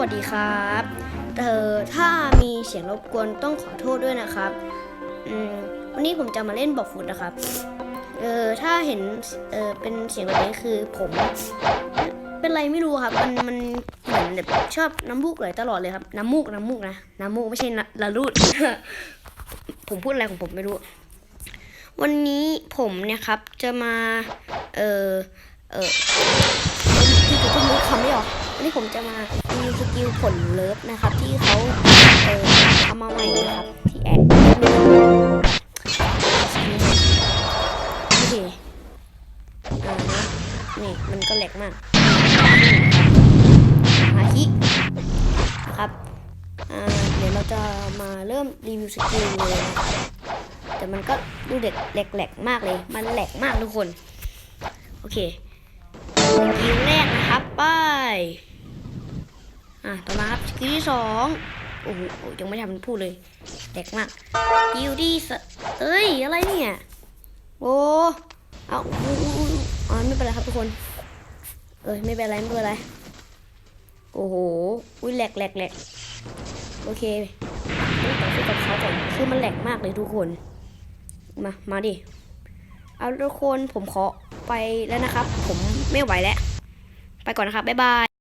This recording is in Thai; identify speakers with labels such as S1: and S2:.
S1: วัสดีครับเออถ้ามีเสียงรบกวนต้องขอโทษด้วยนะครับอืมวันนี้ผมจะมาเล่นบอกฟุตนะครับเออถ้าเห็นเออเป็นเสียงแบบนี้คือผม เป็นไรไม่รู้ครับมันมันเหมือนแบบชอบน้ำมูกไหลตลอดเลยครับน้ำมูกน้ำมูกนะน้ำมูกไม่ใช่ละลูด ผมพูดอะไรของผมไม่รู้ วันนี้ผมเนี่ยครับจะมาเออเออ วันนี้ผมจะมารีวิวสกิลผลเลิฟนะครับ ที่เขาเออทำมาใหม่นะครับ ที่แอดโอเคอ่านะนี่มันก็แหลกมากฮาคินะครับอ่าเดี๋ยวเราจะมาเริ่มรีวิวสกิลเลยนะแต่มันก็ดูเด็กแหลกๆมากเลย มันแหลกมากทุกคน โอเค อะต่อมาครับสกิลที่สองโอ้โหยังไม่ทำพูดเลยแหลกมากกิลที่เอ้ยอะไรเนี่ยโอ้เอาอู้อู้อ๋อไม่เป็นไรครับทุกคน เอ้ยไม่เป็นไรไม่เป็นไรโอ้โหอุ้ยแหลกแหลกแหลกโอเคต้องต่อสู้กับเขาก่อนคือมันแหลกมากเลยทุกคน มามาดิเอาทุกคนผมขอไปแล้วนะครับ ผมไม่ไหวแล้ว ไปก่อนนะครับ บ๊ายบาย